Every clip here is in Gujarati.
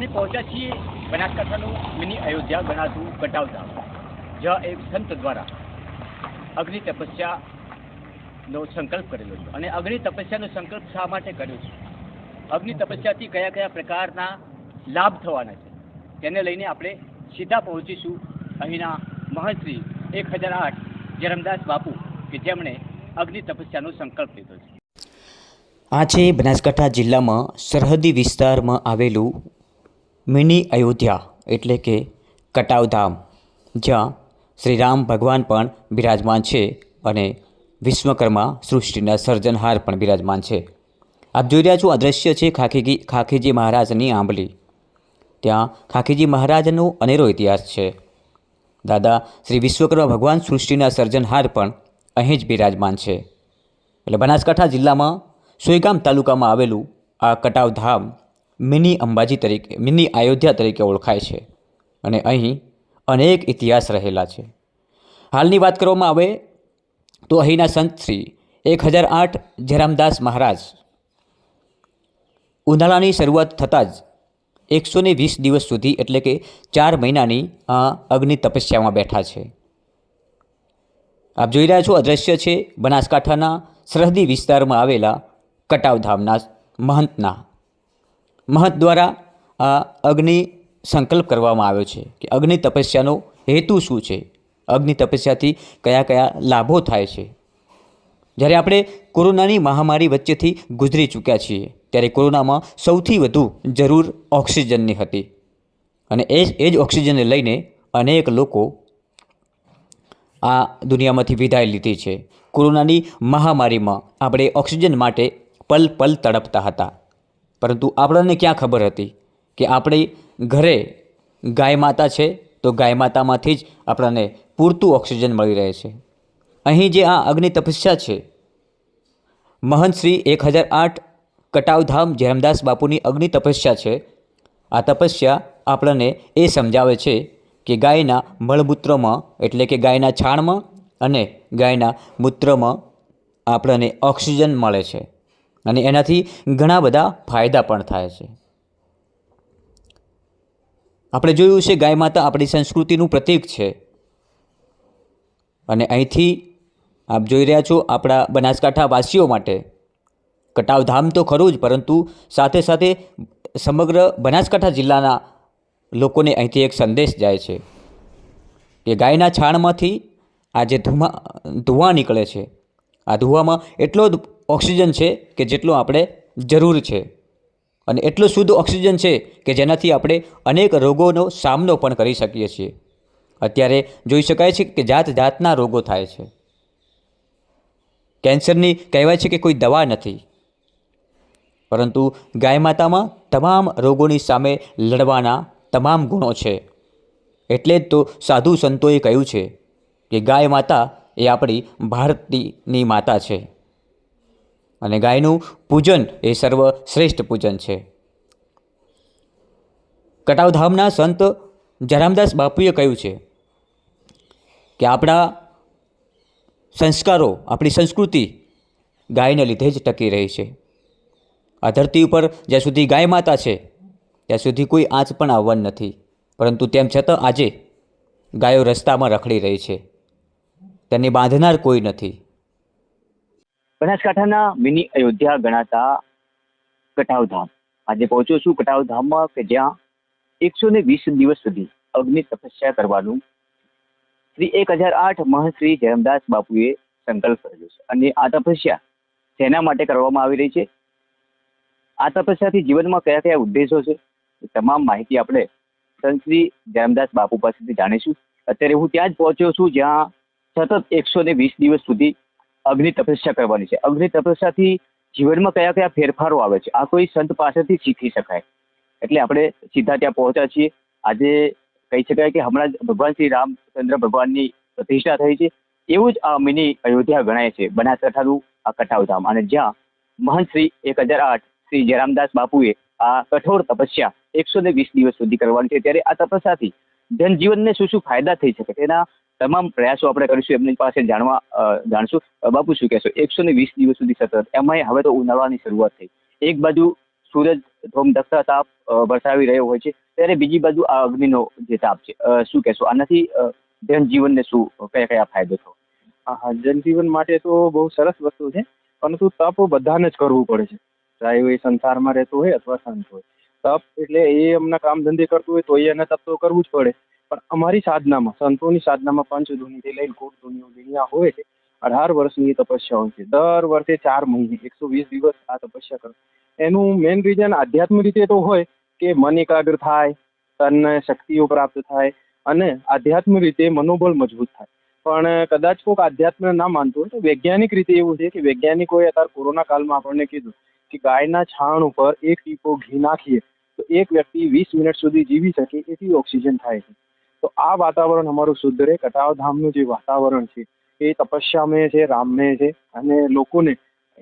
અને પહોંચ્યા છીએ બનાસકાંઠાનું મિની અયોધ્યા ગણાતું કટાવતા જ્યાં એક સંત દ્વારા અગ્નિ તપસ્યાનો સંકલ્પ કરેલો છે. અને અગ્નિ તપસ્યાનો સંકલ્પ શા માટે કર્યો છે? અગ્નિ તપસ્યાથી કયા કયા પ્રકારના લાભ થવાના છે? તેને લઈને આપણે સીધા પહોંચીશું અહીંના મહર્ષિ એક હજાર આઠ જરમદાસ બાપુ, કે જેમણે અગ્નિ તપસ્યાનો સંકલ્પ લીધો છે. આ છે બનાસકાંઠા જિલ્લામાં સરહદી વિસ્તારમાં આવેલું મિની અયોધ્યા એટલે કે કટાવધામ, જ્યાં શ્રીરામ ભગવાન પણ બિરાજમાન છે અને વિશ્વકર્મા સૃષ્ટિના સર્જનહાર પણ બિરાજમાન છે. આપ જોઈ રહ્યા છો દ્રશ્ય છે ખાખીજી ખાખીજી મહારાજની આંબલી. ત્યાં ખાખીજી મહારાજનો અનેરો ઇતિહાસ છે. દાદા, શ્રી વિશ્વકર્મા ભગવાન સૃષ્ટિના સર્જનહાર પણ અહીં જ બિરાજમાન છે. એટલે બનાસકાંઠા જિલ્લામાં સોયગામ તાલુકામાં આવેલું આ કટાવ ધામ મિની અંબાજી તરીકે, મિની અયોધ્યા તરીકે ઓળખાય છે. અને અહીં અનેક ઇતિહાસ રહેલા છે. હાલની વાત કરવામાં આવે તો અહીંના સંત શ્રી એક હજાર આઠ જયરામદાસ મહારાજ ઉનાળાની શરૂઆત થતાં જ એકસો ને વીસ દિવસ સુધી એટલે કે ચાર મહિનાની આ અગ્નિ તપસ્યામાં બેઠા છે. આપ જોઈ રહ્યા છો અદ્રશ્ય છે બનાસકાંઠાના સરહદી વિસ્તારમાં આવેલા કટાવધામના મહંતના મહંત દ્વારા આ અગ્નિ સંકલ્પ કરવામાં આવ્યો છે કે અગ્નિ તપસ્યાનો હેતુ શું છે? અગ્નિ તપસ્યાથી કયા કયા લાભો થાય છે? જ્યારે આપણે કોરોનાની મહામારી વચ્ચેથી ગુજરી ચૂક્યા છીએ, ત્યારે કોરોનામાં સૌથી વધુ જરૂર ઓક્સિજનની હતી. અને એ જ એ જ ઓક્સિજનને લઈને અનેક લોકો આ દુનિયામાંથી વિદાય લીધી છે. કોરોનાની મહામારીમાં આપણે ઓક્સિજન માટે પલ પલ તડપતા હતા. પરંતુ આપણને ક્યાં ખબર હતી કે આપણી ઘરે ગાય માતા છે, તો ગાય માતામાંથી જ આપણને પૂરતું ઓક્સિજન મળી રહે છે. અહીં જે આ અગ્નિ તપસ્યા છે, મહંત શ્રી એક હજાર આઠ કટાવધામ જયરામદાસ બાપુની અગ્નિ તપસ્યા છે, આ તપસ્યા આપણને એ સમજાવે છે કે ગાયના મળમૂત્રમાં, એટલે કે ગાયના છાણમાં અને ગાયના મૂત્રમાં આપણને ઓક્સિજન મળે છે. અને એનાથી ઘણા બધા ફાયદા પણ થાય છે. આપણે જોયું છે ગાય માતા આપણી સંસ્કૃતિનું પ્રતીક છે. અને અહીંથી આપ જોઈ રહ્યા છો આપણા બનાસકાંઠા વાસીઓ માટે. કટાવધામ તો ખરું જ, પરંતુ સાથે સાથે સમગ્ર બનાસકાંઠા જિલ્લાના લોકોને અહીંથી એક સંદેશ જાય છે કે ગાયના છાણમાંથી આ જે ધુમા, ધુવા નીકળે છે. આ ધુવામાં એટલો જ ઓક્સિજન છે કે જેટલો આપણે જરૂર છે. અને એટલો શુદ્ધ ઓક્સિજન છે કે જેનાથી આપણે અનેક રોગોનો સામનો પણ કરી શકીએ છીએ. અત્યારે જોઈ શકાય છે કે જાત જાતના રોગો થાય છે. કેન્સરની કહેવાય છે કે કોઈ દવા નથી. પરંતુ ગાય માતામાં તમામ રોગોની સામે લડવાના તમામ ગુણો છે. એટલે જ તો સાધુ સંતોએ કહ્યું છે કે ગાય માતા એ આપણી ભારતની માતા છે. અને ગાયનું પૂજન એ સર્વશ્રેષ્ઠ પૂજન છે. કટાવધામના સંત જરામદાસ બાપુએ કહ્યું છે કે આપણા સંસ્કારો, આપણી સંસ્કૃતિ ગાયને લીધે જ ટકી રહી છે. આ ધરતી ઉપર જ્યાં સુધી ગાય માતા છે, ત્યાં સુધી કોઈ આંચ પણ આવવાની નથી. પરંતુ તેમ છતાં આજે ગાયો રસ્તામાં રખડી રહી છે. તેને બાંધનાર કોઈ નથી. બનાસકાંઠાના મિની અયોધ્યા ગણાતા કટાવધામ. આજે પહોંચ્યો છું કટાવધામમાં કે જ્યાં એકસો ને વીસ દિવસ સુધી અગ્નિ તપસ્યા કરવાનું શ્રી એક હજાર આઠ મહશ્રી જયમદાસ બાપુએ સંકલ્પ કર્યો છે. અને આ તપસ્યા શેના માટે કરવામાં આવી રહી છે? આ તપસ્યાથી જીવનમાં કયા કયા ઉદ્દેશો છે? એ તમામ માહિતી આપણે સંત શ્રી જયમદાસ બાપુ પાસેથી જાણીશું. અત્યારે હું ત્યાં જ પહોંચ્યો છું જ્યાં સતત એકસો ને વીસ દિવસ સુધી અગ્નિ તપસ્યા કરવાની છે. અગ્નિ તપસ્યાથી જીવનમાં કયા કયા ફેરફારો આવે છે? આ કોઈ સંત પાસેથી શીખી શકાય. એટલે આપણે સીધા ત્યાં પહોંચ્યા છીએ. આજે કહી શકાય કે હમણાં જ ભગવાન શ્રી રામચંદ્ર ભગવાનની પ્રતિષ્ઠા થઈ છે. એવું જ આ મિની અયોધ્યા ગણાય છે, બનાસકાંઠાનું આ કટાવધામ અને જ્યાં મહંત શ્રી એક હજાર આઠ શ્રી જયરામદાસ બાપુએ આ કઠોર તપસ્યા એકસો ને વીસ દિવસ સુધી કરવાની છે. ત્યારે આ તપસ્યાથી જનજીવનને શું શું ફાયદા થઈ શકે? તેના તમામ પ્રયાસો આપણે કરીશું, એમની પાસે જાણવા જાણશું. બાપુ શું કહેશો? એકસો ને વીસ દિવસ સુધી સતત. એમાંય હવે તો ઉનાળાની શરૂઆત થઈ. એક બાજુ સૂરજ ધોમ ધખતા તાપ વરસાવી રહ્યો હોય છે, ત્યારે બીજી બાજુ આ અગ્નિનો જે તાપ છે. શું કહેશો? આનાથી જનજીવનને શું, કયા કયા ફાયદો થયો હા જનજીવન માટે તો બહુ સરસ વસ્તુ છે, પરંતુ તપ બધાને જ કરવું પડે છે. ચાહે એ સંસારમાં રહેતો હોય અથવા સંત હોય. તપ એટલે એ એમના કામ ધંધે કરતું હોય તો એને તપ તો કરવું જ પડે. પણ અમારી સાધનામાં, સંતોની સાધનામાં પંચધૂનીથી લઈને કોટધૂનીઓ દુનિયા હોય છે, અઢાર વર્ષની તપસ્યા હોય છે. દર વર્ષે ચાર મહિને, એકસો વીસ દિવસ આ તપસ્યા કરો. એનું મેઇન રીઝન આધ્યાત્મિક રીતે તો હોય કે મન એકાગ્ર થાય, તનને શક્તિઓ પ્રાપ્ત થાય અને આધ્યાત્મિક રીતે મનોબળ મજબૂત થાય. પણ કદાચ કોઈક આધ્યાત્મ ના માનતું હોય તો વૈજ્ઞાનિક રીતે એવું છે કે વૈજ્ઞાનિકોએ અત્યારે કોરોના કાળમાં આપણને કીધું કે ગાયના છાણ ઉપર એક ટીપો ઘી નાખીએ તો એક વ્યક્તિ વીસ મિનિટ સુધી જીવી શકે, એથી ઓક્સિજન થાય છે. તો આ વાતાવરણ અમારું શુદ્ધ રહે. કટાવધામનું જે વાતાવરણ છે, એ તપસ્યામય છે, રામમય છે અને લોકોને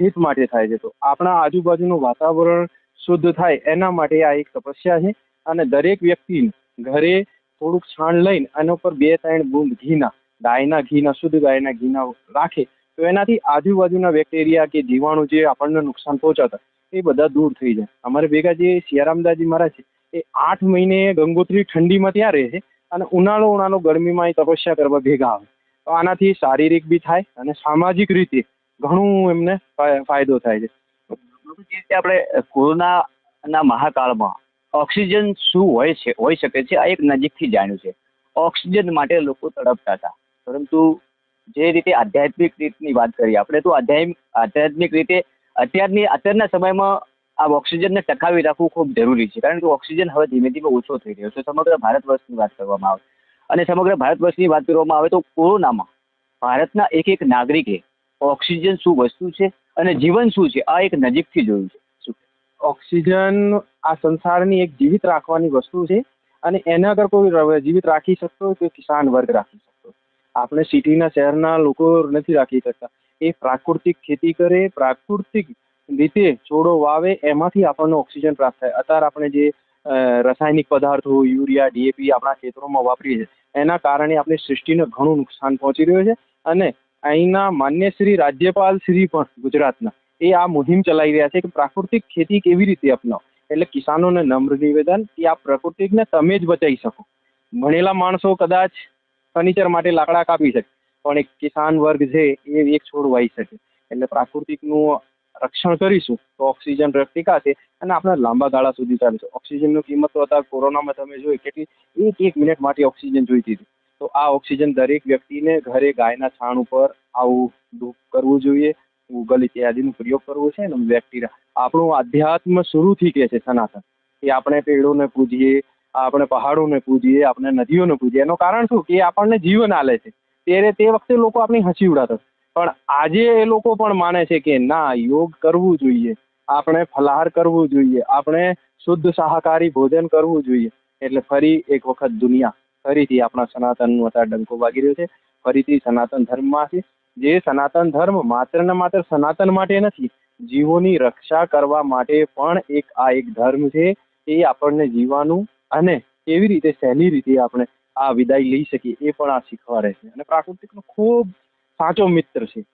હિત માટે થાય છે. તો આપણા આજુબાજુનું વાતાવરણ શુદ્ધ થાય એના માટે આ એક તપસ્યા છે અને દરેક વ્યક્તિ ઘરે થોડુંક છાણ લઈને એના ઉપર બે ત્રણ બૂંદ ઘીના, ગાયના ઘીના, શુદ્ધ ગાયના ઘીના રાખે તો એનાથી આજુબાજુના બેક્ટેરિયા કે જીવાણુ જે આપણને નુકસાન પહોંચાતા એ બધા દૂર થઈ જાય. અમારે ભેગા જે સિયારામદાસજી મહારાજ છે, એ આઠ મહિને ગંગોત્રી ઠંડીમાં ત્યાં રહે છે. અને ઉનાળો ઉનાળો ગરમીમાં એ તપસ્યા કરવા ભેગા આવે. તો આનાથી શારીરિક બી થાય અને સામાજિક રીતે ઘણું એમને ફાયદો થાય છે. જે રીતે આપણે કોરોનાના મહાકાળમાં ઓક્સિજન શું હોય છે હોઈ શકે છે, આ એક નજીકથી જાણ્યું છે. ઓક્સિજન માટે લોકો તડપતા હતા. પરંતુ જે રીતે આધ્યાત્મિક રીતની વાત કરીએ આપણે, તો આધ્યાત્મિક આધ્યાત્મિક રીતે અત્યારની, અત્યારના સમયમાં આ ઓક્સિજનને ટકાવી રાખવું ખૂબ જરૂરી છે. કારણ કે ઓક્સિજન હવે ધીમે ધીમે ઓછો થઈ રહ્યો છે. સમગ્ર ભારત વર્ષની વાત કરવામાં આવે અને સમગ્ર ભારત વર્ષની વાત કરવામાં આવે તો કોરોનામાં ભારતના એક એક નાગરિકે ઓક્સિજન શું વસ્તુ છે અને જીવન શું છે? આ એક નજીકથી જોયું છે. ઓક્સિજન આ સંસારની એક જીવિત રાખવાની વસ્તુ છે અને એના અગર કોઈ જીવિત રાખી શકતો તો કિસાન વર્ગ રાખી શકતો આપણે સિટીના શહેરના લોકો નથી રાખી શકતા. એ પ્રાકૃતિક ખેતી કરે, પ્રાકૃતિક રીતે છોડો વાવે, એમાંથી આપણને ઓક્સિજન પ્રાપ્ત થાય. અત્યારે આપણે જે રાસાયણિક પદાર્થો, યુરિયા ડીએપી આપણા ખેતરોમાં વાપરીએ છીએ. એના કારણે આપણી સૃષ્ટિને ઘણું નુકસાન પહોંચી રહ્યું છે અને અહીંના માન્ય શ્રી રાજ્યપાલ શ્રી પણ ગુજરાતના એ આ મુહિમ ચલાવી રહ્યા છે કે પ્રાકૃતિક ખેતી કેવી રીતે અપનાવો? એટલે કિસાનોને નમ્ર નિવેદન કે આ પ્રકૃતિને તમે જ બચાવી શકો. ભણેલા માણસો કદાચ ફર્નિચર માટે લાકડા કાપી શકે, પણ એક કિસાન વર્ગ છે એ એક છોડ વાવી શકે. એટલે પ્રાકૃતિકનું રક્ષણ કરીશું, તો ઓક્સિજન ટીકાશે અને આપણે લાંબા ગાળા સુધી ચાલશે. ઓક્સિજનની કિંમત તો અત્યારે કોરોનામાં તમે જોઈ કેટલી, એક એક મિનિટ માટે ઓક્સિજન જોઈતી હતી. તો આ ઓક્સિજન દરેક વ્યક્તિને ઘરે ગાયના છાણ ઉપર આવું ધૂપ કરવું જોઈએ. ગૂગલ ઇત્યાદિનો પ્રયોગ કરવો છે અને વ્યક્તિ આપણું આધ્યાત્મ શરૂથી કહે છે સનાતન. કે આપણે પેડોને પૂજીએ, આપણે પહાડોને પૂજીએ, આપણે નદીઓને પૂજીએ. એનું કારણ શું? કે આપણને જીવન આલે છે. ત્યારે તે વખતે લોકો આપણી હસી ઉડાડતા પણ આજે એ લોકો પણ માને છે કે ના, યોગ કરવું જોઈએ. આપણે ફલાહાર કરવું જોઈએ. આપણે શુદ્ધ શાકાહારી ભોજન કરવું જોઈએ. એટલે ફરી એક વખત દુનિયા ફરીથી આપણા સનાતનનો અત્યારે ડંકો વાગી રહ્યો છે. ફરીથી સનાતન ધર્મમાં છે જે સનાતન ધર્મ માત્ર ને માત્ર સનાતન માટે નથી, જીવોની રક્ષા કરવા માટે પણ એક આ એક ધર્મ છે, એ આપણને જીવવાનું અને કેવી રીતે સહેલી રીતે આપણે આ વિદાય લઈ શકીએ, એ પણ આ શીખવાડે છે. અને પ્રાકૃતિકનો ખૂબ સાચો મિત્ર છે.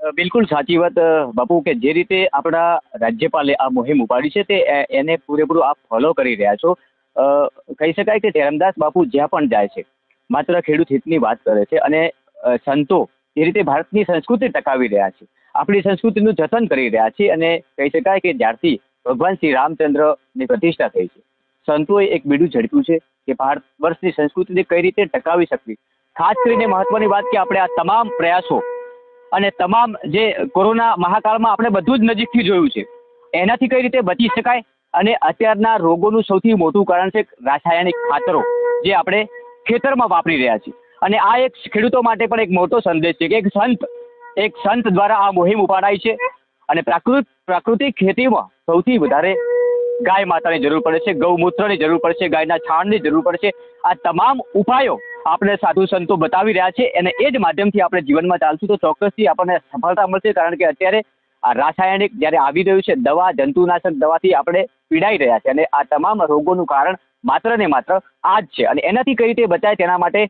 બિલકુલ સાચી વાત બાપુ, કે જે રીતે આપણા રાજ્યપાલે આ મુહિમ ઉપાડી છે તે એને પૂરેપૂરું આપ ફોલો કરી રહ્યા છો. કહી શકાય કે ધરમદાસ બાપુ જ્યાં પણ જાય છે, માત્ર ખેડૂત હિતની વાત કરે છે અને સંતો જે રીતે ભારતની સંસ્કૃતિ ટકાવી રહ્યા છે. આપણી સંસ્કૃતિનું જતન કરી રહ્યા છે અને કહી શકાય કે જ્યારથી ભગવાન શ્રી રામચંદ્રની પ્રતિષ્ઠા થઈ છે, સંતોએ એક બીડું ઝડપ્યું છે કે ભારત વર્ષની સંસ્કૃતિને કઈ રીતે ટકાવી શકવી? ખાસ કરીને મહત્વની વાત કે આપણે આ તમામ પ્રયાસો અને તમામ જે કોરોના મહાકાળમાં આપણે બધું જ નજીકથી જોયું છે, એનાથી કઈ રીતે બચી શકાય અને અત્યારના રોગોનું સૌથી મોટું કારણ છે રાસાયણિક ખાતરો, જે આપણે ખેતરમાં વાપરી રહ્યા છીએ. અને આ એક ખેડૂતો માટે પણ એક મોટો સંદેશ છે કે એક સંત એક સંત દ્વારા આ મુહિમ ઉપાડાઈ છે અને પ્રાકૃત પ્રાકૃતિક ખેતીમાં સૌથી વધારે ગાય માતાની જરૂર પડે છે, ગૌમૂત્રની જરૂર પડશે ગાયના છાણની જરૂર પડશે આ તમામ ઉપાયો આપણે સાધુ સંતો બતાવી રહ્યા છે અને એ જ માધ્યમથી આપણે જીવનમાં ચાલશું. તો ચોક્કસથી આપણને સફળતા મળશે, કારણ કે અત્યારે આ રાસાયણિક જ્યારે આવી રહ્યું છે, દવા, જંતુનાશક દવાથી આપણે પીડાઈ રહ્યા છે. અને આ તમામ રોગોનું કારણ માત્ર ને માત્ર આ જ છે. અને એનાથી કઈ રીતે બચાય તેના માટે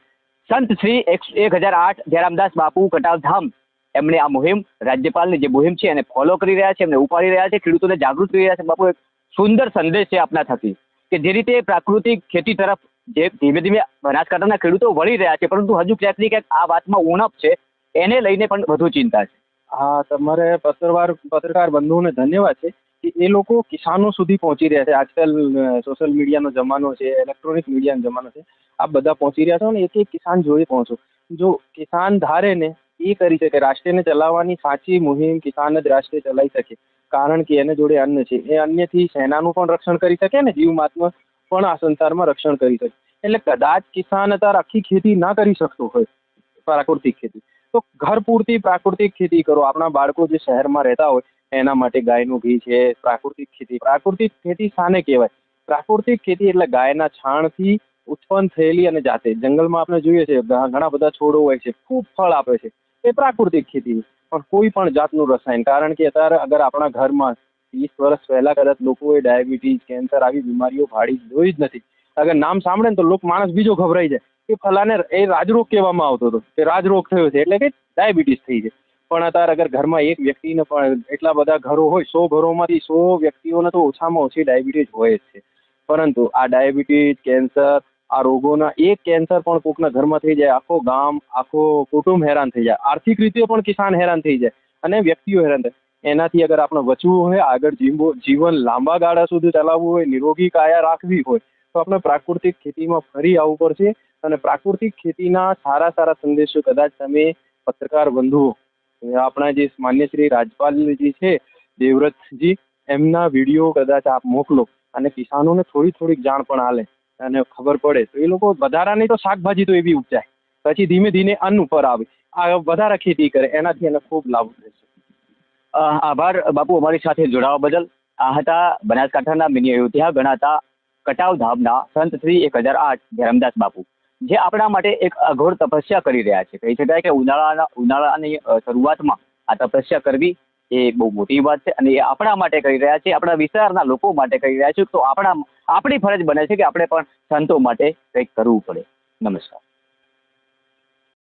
સંત શ્રી એક હજાર આઠ જયરામદાસ બાપુ કટાવધામ એમણે આ મુહિમ રાજ્યપાલની જે મુહિમ છે એને ફોલો કરી રહ્યા છે, એમને ઉપાડી રહ્યા છે, ખેડૂતોને જાગૃત કરી રહ્યા છે. બાપુ, એક સુંદર સંદેશ છે આપના થકી કે જે રીતે પ્રાકૃતિક ખેતી તરફ જે ધીમે ધીમે બનાસકાંઠાના ખેડૂતો વળી રહ્યા છે, પરંતુ હજુ ક્યાંક ને ક્યાંક આ વાતમાં ઉણપ છે, એને લઈને પણ વધુ ચિંતા છે. હા, તમારે પત્રવાર, પત્રકાર બંધુઓને ધન્યવાદ છે કે એ લોકો કિસાનો સુધી પહોંચી રહ્યા છે. આજકાલ સોશિયલ મીડિયાનો જમાનો છે ઇલેક્ટ્રોનિક મીડિયાનો જમાનો છે. આ બધા પહોંચી રહ્યા છો ને એક એક કિસાન જોડે પહોંચો. જો કિસાન ધારે ને, એ કરી શકે. રાષ્ટ્રને ચલાવવાની સાચી મુહિમ કિસાન જ રાષ્ટ્ર ચલાવી શકે. કારણ કે એને જોડે અન્ન છે. એ અન્યથી સેનાનું પણ રક્ષણ કરી શકે ને જીવમાત્મ પણ આ સંસારમાં રક્ષણ કરી શકે. એટલે કદાચ કિસાન હતા આખી ખેતી ના કરી શકતો હોય, પ્રાકૃતિક ખેતી. તો ઘર પૂરતી પ્રાકૃતિક ખેતી કરો. આપણા બાળકો જે શહેરમાં રહેતા હોય, એના માટે ગાયનું ઘી છે, પ્રાકૃતિક ખેતી. પ્રાકૃતિક ખેતી શાને કહેવાય? પ્રાકૃતિક ખેતી એટલે ગાયના છાણથી ઉત્પન્ન થયેલી અને જાતે. જંગલમાં આપણે જોઈએ છે ઘણા બધા છોડો હોય છે, ખૂબ ફળ આપે છે. એ પ્રાકૃતિક ખેતી પણ કોઈ પણ જાતનું રસાયણ. કારણ કે અત્યારે અગર આપણા ઘરમાં ત્રીસ વર્ષ પહેલા કદાચ લોકોએ ડાયાબિટીસ કેન્સર આવી બીમારીઓ ભાડી જોઈ જ નથી. અગર નામ સાંભળે ને તો લોક માણસ બીજો ગભરાઈ જાય. કે ફલાને એ રાજરોગ કહેવામાં આવતો હતો. કે રાજરોગ થયો છે એટલે કે ડાયાબિટીસ થઈ છે. પણ અત્યારે અગર ઘરમાં એક વ્યક્તિને પણ એટલા બધા ઘરો હોય, સો ઘરોમાંથી સો વ્યક્તિઓને તો ઓછામાં ઓછી ડાયાબિટીસ હોય જ છે. પરંતુ આ ડાયાબિટીસ કેન્સર આ રોગોના એક કેન્સર પણ કોકના ઘરમાં થઈ જાય, આખો ગામ, આખો કુટુંબ હેરાન થઈ જાય. આર્થિક રીતે પણ કિસાન હેરાન થઈ જાય અને વ્યક્તિઓ હેરાન થાય. એનાથી અગર આપણે બચવું હોય, આગળ જીવો, જીવન લાંબા ગાળા સુધી ચલાવવું હોય, નિરોગી કાયા રાખવી હોય, તો આપણે પ્રાકૃતિક ખેતીમાં ફરી આવવું પડશે અને પ્રાકૃતિક ખેતીના સારા સારા સંદેશો કદાચ તમે પત્રકાર બંધુઓ આપણા જે માન્ય શ્રી રાજપાલજી છે, દેવવ્રતજી, એમના વીડિયો કદાચ આપ મોકલો અને કિસાનોને થોડી થોડીક જાણ પણ આલે અને ખબર પડે. તો એ લોકો વધારાની તો શાકભાજી તો એવી ઉપજાય. પછી ધીમે ધીમે અન્ન ઉપર આવે. આ વધારે ખેતી કરે. એનાથી એને ખૂબ લાભ થશે. આભાર. બાપુ, અમારી સાથે જોડાવા બદલ. આ હતા બનાસકાંઠાના મિની અયોધ્યા ગણાતા કટાવ ધામના સંત શ્રી એક હજાર આઠ ધરમદાસ બાપુ, જે આપણા માટે એક અઘોર તપસ્યા કરી રહ્યા છે. કહી શકાય કે ઉનાળાના, ઉનાળાની શરૂઆતમાં આ તપસ્યા કરવી એ બહુ મોટી વાત છે અને એ આપણા માટે કરી રહ્યા છે. આપણા વિસ્તારના લોકો માટે કરી રહ્યા છે. તો આપણા, આપણી ફરજ બને છે કે આપણે પણ સંતો માટે કંઈક કરવું પડે. નમસ્કાર.